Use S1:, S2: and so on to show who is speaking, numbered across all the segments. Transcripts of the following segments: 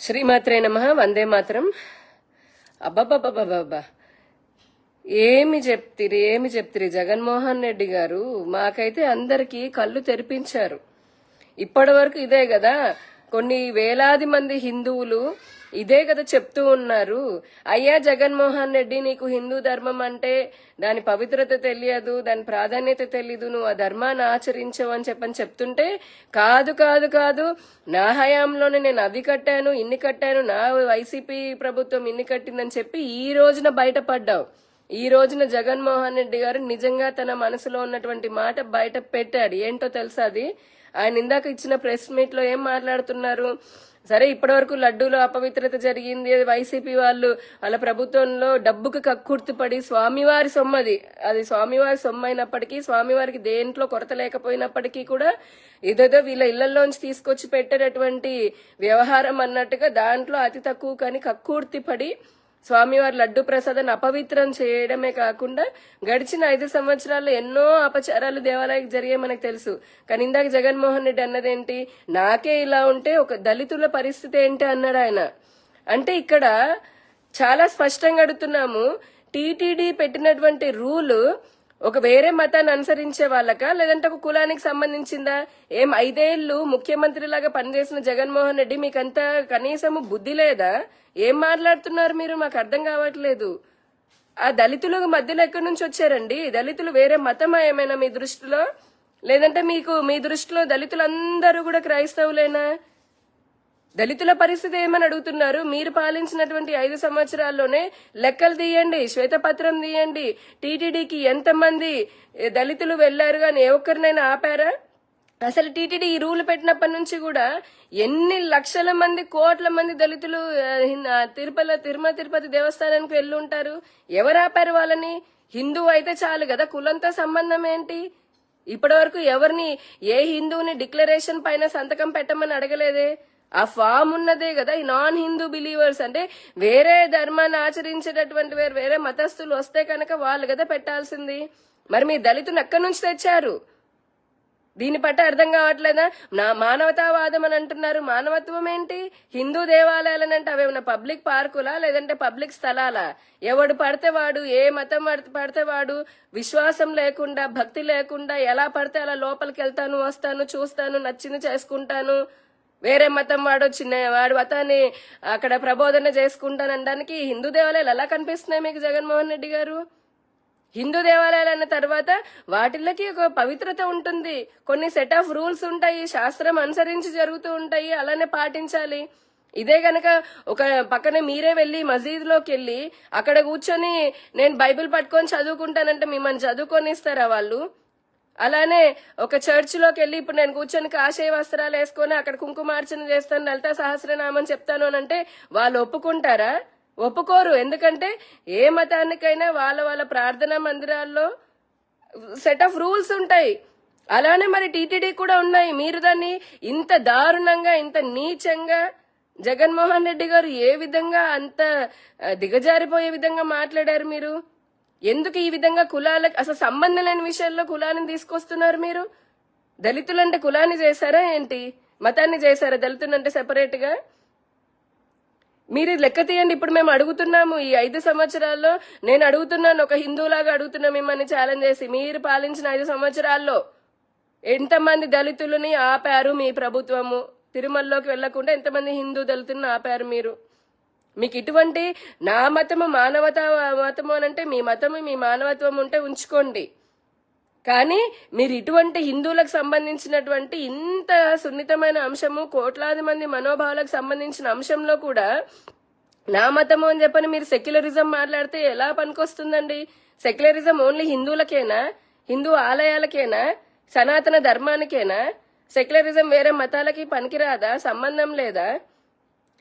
S1: శ్రీమాత్రే నమ వందే మాత్రం. అబ్బబ్బబ్బబ్బబ్బా ఏమి చెప్తిరి ఏమి చెప్తిరి జగన్మోహన్ రెడ్డి గారు? మాకైతే అందరికీ కళ్ళు తెరిపించారు. ఇప్పటి వరకు ఇదే కదా కొన్ని వేలాది మంది హిందువులు ఇదే కదా చెప్తూ ఉన్నారు. అయ్యా జగన్మోహన్ రెడ్డి నీకు హిందూ ధర్మం అంటే దాని పవిత్రత తెలియదు దాని ప్రాధాన్యత తెలియదు నువ్వు ఆ ధర్మాన్ని ఆచరించవు అని చెప్పని చెప్తుంటే కాదు కాదు కాదు నా హయాంలోనే నేను అవి కట్టాను ఇన్ని కట్టాను నా వైసీపీ ప్రభుత్వం ఇన్ని కట్టిందని చెప్పి ఈ రోజున బయటపడ్డావు. ఈ రోజున జగన్మోహన్ రెడ్డి గారు నిజంగా తన మనసులో ఉన్నటువంటి మాట బయట పెట్టాడు. ఏంటో తెలుసా అది? ఆయన ఇందాక ఇచ్చిన ప్రెస్ మీట్లో ఏం మాట్లాడుతున్నారు? సరే ఇప్పటివరకు లడ్డూలో అపవిత్రత జరిగింది. వైసీపీ వాళ్ళు వాళ్ళ ప్రభుత్వంలో డబ్బుకు కక్కుర్తిపడి స్వామివారి సొమ్మది. అది స్వామివారి సొమ్ము అయినప్పటికీ స్వామివారికి దేంట్లో కొరత లేకపోయినప్పటికీ కూడా ఏదేదో వీళ్ళ ఇళ్ళలోంచి తీసుకొచ్చి పెట్టేటటువంటి వ్యవహారం అన్నట్టుగా దాంట్లో అతి తక్కువ కానీ కక్కుర్తిపడి స్వామివారి లడ్డు ప్రసాదాన్ని అపవిత్రం చేయడమే కాకుండా గడిచిన ఐదు సంవత్సరాల్లో ఎన్నో అపచారాలు దేవాలయానికి జరిగాయి మనకు తెలుసు. కానీ ఇందాక జగన్మోహన్ రెడ్డి అన్నదేంటి? నాకే ఇలా ఉంటే ఒక దళితుల పరిస్థితి ఏంటి అన్నాడు ఆయన. అంటే ఇక్కడ చాలా స్పష్టంగా అడుగుతున్నాము. టీటీడీ పెట్టినటువంటి రూలు ఒక వేరే మతాన్ని అనుసరించే వాళ్ళకా? లేదంటే ఒక కులానికి సంబంధించిందా? ఏం ఐదేళ్ళు ముఖ్యమంత్రి లాగా పనిచేసిన జగన్మోహన్ రెడ్డి మీకంత కనీసము బుద్ధి లేదా? ఏం మాట్లాడుతున్నారు మీరు? మాకు అర్థం కావట్లేదు. ఆ దళితుల మధ్యలో ఎక్కడి నుంచి వచ్చారండి? దళితులు వేరే మతమా ఏమైనా మీ దృష్టిలో? లేదంటే మీకు మీ దృష్టిలో దళితులందరూ కూడా క్రైస్తవులేనా? దళితుల పరిస్థితి ఏమని అడుగుతున్నారు? మీరు పాలించినటువంటి ఐదు సంవత్సరాల్లోనే లెక్కలు తీయండి శ్వేతపత్రం తీయండి. టీటీడీకి ఎంతమంది దళితులు వెళ్ళారు కానీ ఏ ఒక్కరినైనా ఆపారా? అసలు టీటీడీ ఈ రూల్ పెట్టినప్పటి నుంచి కూడా ఎన్ని లక్షల మంది కోట్ల మంది దళితులు తిరుపతి తిరుమల తిరుపతి దేవస్థానానికి వెళ్ళి ఉంటారు? ఎవరు ఆపారు వాళ్ళని? హిందువు అయితే చాలు కదా కులంతో సంబంధం ఏంటి? ఇప్పటి వరకు ఎవరిని ఏ హిందువుని డిక్లరేషన్ పైన సంతకం పెట్టమని అడగలేదే? ఆ ఫామ్ ఉన్నదే కదా ఈ నాన్ హిందూ బిలీవర్స్. అంటే వేరే ధర్మాన్ని ఆచరించేటటువంటి వేరే వేరే మతస్థులు వస్తే కనుక వాళ్ళు కదా పెట్టాల్సింది. మరి మీ దళితుని ఎక్కడి నుంచి తెచ్చారు? దీని పట్ల అర్థం కావట్లేదా? నా మానవతావాదం అని అంటున్నారు. మానవత్వం ఏంటి? హిందూ దేవాలయాలని అంటే అవేమన్నా పబ్లిక్ పార్కులా లేదంటే పబ్లిక్ స్థలాలా? ఎవడు పడితే వాడు ఏ మతం పడితే- పడితే వాడు విశ్వాసం లేకుండా భక్తి లేకుండా ఎలా పడితే అలా లోపలికి వెళ్తాను వస్తాను చూస్తాను నచ్చింది చేసుకుంటాను? వేరే మతం వాడు చిన్న వాడు మతాన్ని అక్కడ ప్రబోధన చేసుకుంటాను అనడానికి హిందూ దేవాలయాలు ఎలా కనిపిస్తున్నాయి మీకు జగన్మోహన్ రెడ్డి గారు? హిందూ దేవాలయాలు అన్న తర్వాత వాటిల్లకి ఒక పవిత్రత ఉంటుంది. కొన్ని సెట్ ఆఫ్ రూల్స్ ఉంటాయి శాస్త్రం అనుసరించి జరుగుతూ ఉంటాయి అలానే పాటించాలి. ఇదే గనక ఒక పక్కనే మీరే వెళ్ళి మసీద్లోకి వెళ్ళి అక్కడ కూర్చొని నేను బైబిల్ పట్టుకొని చదువుకుంటానంటే మిమ్మల్ని చదువుకొని ఇస్తారా వాళ్ళు? అలానే ఒక చర్చ్లోకి వెళ్ళి ఇప్పుడు నేను కూర్చొని కాషాయ వస్త్రాలు వేసుకొని అక్కడ కుంకుమార్చన చేస్తాను నలత సహస్రనామం చెప్తాను అని అంటే వాళ్ళు ఒప్పుకుంటారా? ఒప్పుకోరు. ఎందుకంటే ఏ మతానికైనా వాళ్ళ వాళ్ళ ప్రార్థనా మందిరాల్లో సెట్ ఆఫ్ రూల్స్ ఉంటాయి. అలానే మరి టీటీడీ కూడా ఉన్నాయి. మీరు దాన్ని ఇంత దారుణంగా ఇంత నీచంగా జగన్మోహన్ రెడ్డి గారు ఏ విధంగా అంత దిగజారిపోయే విధంగా మాట్లాడారు మీరు? ఎందుకు ఈ విధంగా కులాలకు అసలు సంబంధం లేని విషయాల్లో కులాన్ని తీసుకొస్తున్నారు మీరు? దళితులంటే కులాన్ని చేశారా ఏంటి? మతాన్ని చేశారా? దళితులంటే సెపరేట్గా మీరు లెక్క తీయండి. ఇప్పుడు మేము అడుగుతున్నాము ఈ ఐదు సంవత్సరాల్లో. నేను అడుగుతున్నాను ఒక హిందువులాగా అడుగుతున్నా మిమ్మల్ని ఛాలెంజ్ చేసి. మీరు పాలించిన ఐదు సంవత్సరాల్లో ఎంతమంది దళితులని ఆపారు మీ ప్రభుత్వము? తిరుమలలోకి వెళ్ళకుండా ఎంతమంది హిందూ దళితులను ఆపారు మీరు? మీకు ఇటువంటి నా మతము మానవత మతము అని అంటే మీ మతము మీ మానవత్వం ఉంటే ఉంచుకోండి. కానీ మీరు ఇటువంటి హిందువులకు సంబంధించినటువంటి ఇంత సున్నితమైన అంశము కోట్లాది మంది మనోభావాలకు సంబంధించిన అంశంలో కూడా నా మతము అని చెప్పని మీరు సెక్యులరిజం మాట్లాడితే ఎలా పనికొస్తుందండి? సెక్యులరిజం ఓన్లీ హిందువులకేనా? హిందూ ఆలయాలకేనా? సనాతన ధర్మానికేనా? సెక్యులరిజం వేరే మతాలకి పనికిరాదా? సంబంధం లేదా?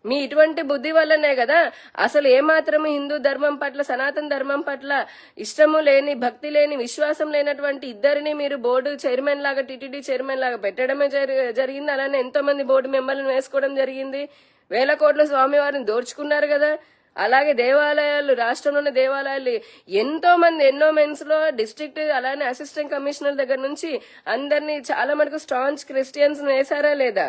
S1: మీ ఇటువంటి బుద్ధి వల్లనే కదా అసలు ఏమాత్రం హిందూ ధర్మం పట్ల సనాతన ధర్మం పట్ల ఇష్టము లేని భక్తి లేని విశ్వాసం లేనటువంటి ఇద్దరిని మీరు బోర్డు చైర్మన్ లాగా టీటీడీ చైర్మన్ లాగా పెట్టడమే జరిగింది. అలానే ఎంతో మంది బోర్డు మెంబర్లను వేసుకోవడం జరిగింది. వేల కోట్ల స్వామివారిని దోచుకున్నారు కదా. అలాగే దేవాలయాలు రాష్ట్రంలోని దేవాలయాలు ఎంతో మంది ఎన్నో మెన్స్లో డిస్ట్రిక్ట్ అలానే అసిస్టెంట్ కమిషనర్ దగ్గర నుంచి అందరినీ చాలా మటుకు స్టాంచ్ క్రిస్టియన్స్ వేశారా లేదా?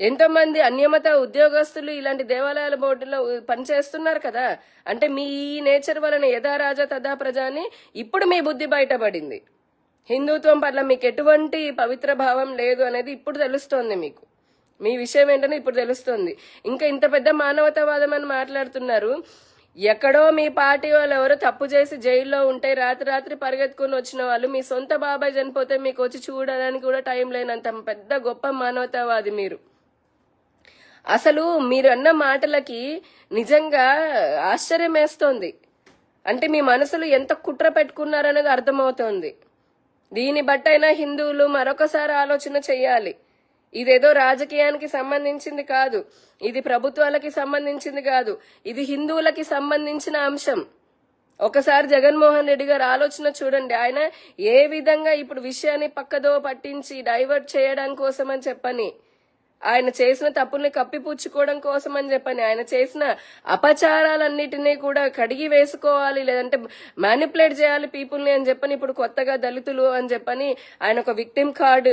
S1: ఎంతో మంది అన్యమత ఉద్యోగస్తులు ఇలాంటి దేవాలయాల బోర్డులో పనిచేస్తున్నారు కదా. అంటే మీ ఈ నేచర్ వలన యథా రాజా తదా ప్రజ అని ఇప్పుడు మీ బుద్ధి బయటపడింది. హిందుత్వం పట్ల మీకు ఎటువంటి పవిత్ర భావం లేదు అనేది ఇప్పుడు తెలుస్తోంది మీకు. మీ విషయం ఏంటనే ఇప్పుడు తెలుస్తుంది. ఇంకా ఇంత పెద్ద మానవతావాదం అని మాట్లాడుతున్నారు. ఎక్కడో మీ పార్టీ వాళ్ళు ఎవరో తప్పు చేసి జైల్లో ఉంటే రాత్రి రాత్రి పరిగెత్తుకుని వచ్చిన వాళ్ళు మీ సొంత బాబాయ్ చనిపోతే మీకు వచ్చి చూడడానికి కూడా టైం లేనంత పెద్ద గొప్ప మానవతావాది మీరు. అసలు మీరు అన్న మాటలకి నిజంగా ఆశ్చర్యం వేస్తోంది. అంటే మీ మనసులు ఎంత కుట్ర పెట్టుకున్నారనేది అర్థమవుతోంది. దీన్ని బట్టైనా హిందువులు మరొకసారి ఆలోచన చెయ్యాలి. ఇదేదో రాజకీయానికి సంబంధించింది కాదు. ఇది ప్రభుత్వాలకి సంబంధించింది కాదు. ఇది హిందువులకి సంబంధించిన అంశం. ఒకసారి జగన్మోహన్ రెడ్డి గారు ఆలోచన చూడండి. ఆయన ఏ విధంగా ఇప్పుడు విషయాన్ని పక్కదో పట్టించి డైవర్ట్ చేయడం కోసమని చెప్పని ఆయన చేసిన తప్పుల్ని కప్పిపుచ్చుకోవడం కోసం అని చెప్పని ఆయన చేసిన అపచారాలన్నిటినీ కూడా కడిగి వేసుకోవాలి లేదంటే మ్యానిపులేట్ చేయాలి పీపుల్ని అని చెప్పని ఇప్పుడు కొత్తగా దళితులు అని చెప్పని ఆయన ఒక విక్టిమ్ కార్డు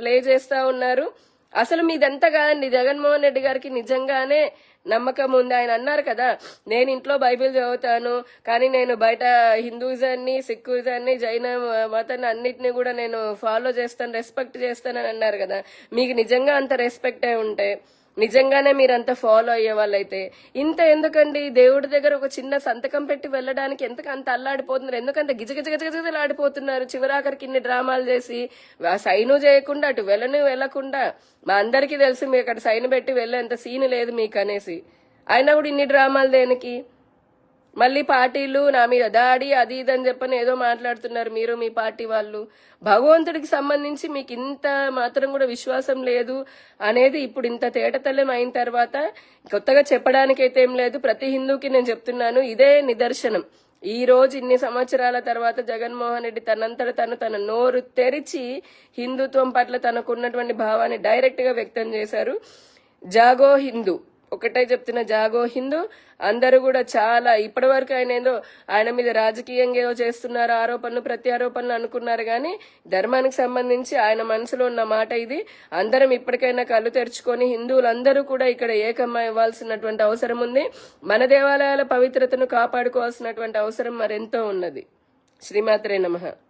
S1: ప్లే చేస్తా ఉన్నారు. అసలు మీదంతా కాదండి జగన్మోహన్ రెడ్డి గారికి నిజంగానే నమ్మకం ఉంది. ఆయన అన్నారు కదా నేను ఇంట్లో బైబిల్ చదువుతాను కానీ నేను బయట హిందూజాన్ని సిక్కుజాన్ని జైన మతాన్ని అన్నిటిని కూడా నేను ఫాలో చేస్తాను రెస్పెక్ట్ చేస్తానని అన్నారు కదా. మీకు నిజంగా అంత రెస్పెక్ట్ అయి ఉంటే? నిజంగానే మీరంతా ఫాలో అయ్యే వాళ్ళైతే ఇంత ఎందుకండి? దేవుడి దగ్గర ఒక చిన్న సంతకం పెట్టి వెళ్ళడానికి ఎందుకు అంత అల్లాడిపోతున్నారు? ఎందుకంత గిజగిజగిజగిజలాడిపోతున్నారు చివరాఖరికి ఇన్ని డ్రామాలు చేసి ఆ సైను చేయకుండా అటు వెళ్ళను వెళ్ళకుండా. మా అందరికీ తెలుసు మీ అక్కడ సైన్ పెట్టి వెళ్ళేంత సీన్ లేదు మీకు అనేసి అయినా కూడా ఇన్ని డ్రామాలు దేనికి? మళ్ళీ పార్టీలు నా మీద దాడి అది ఇది అని చెప్పని ఏదో మాట్లాడుతున్నారు మీరు మీ పార్టీ వాళ్ళు. భగవంతుడికి సంబంధించి మీకు ఇంత మాత్రం కూడా విశ్వాసం లేదు అనేది ఇప్పుడు ఇంత తేటతల్లం అయిన తర్వాత కొత్తగా చెప్పడానికైతే ఏం లేదు. ప్రతి హిందూకి నేను చెప్తున్నాను ఇదే నిదర్శనం. ఈ రోజు ఇన్ని సంవత్సరాల తర్వాత జగన్మోహన్ రెడ్డి తనంతట తను తన నోరు తెరిచి హిందుత్వం పట్ల తనకున్నటువంటి భావాన్ని డైరెక్ట్గా వ్యక్తం చేశారు. జాగో హిందూ. ఒకటే చెప్తున్న జాగో హిందూ. అందరూ కూడా చాలా ఇప్పటి వరకు ఆయన ఏదో ఆయన మీద రాజకీయంగా ఏదో చేస్తున్నారు ఆరోపణలు ప్రత్యారోపణలు అనుకున్నారు కానీ ధర్మానికి సంబంధించి ఆయన మనసులో ఉన్న మాట ఇది. అందరం ఇప్పటికైనా కళ్ళు తెరుచుకొని హిందువులందరూ కూడా ఇక్కడ ఏకమ్మ ఇవ్వాల్సినటువంటి అవసరం ఉంది. మన దేవాలయాల పవిత్రతను కాపాడుకోవాల్సినటువంటి అవసరం మరెంతో ఉన్నది. శ్రీమాత్రే నమః.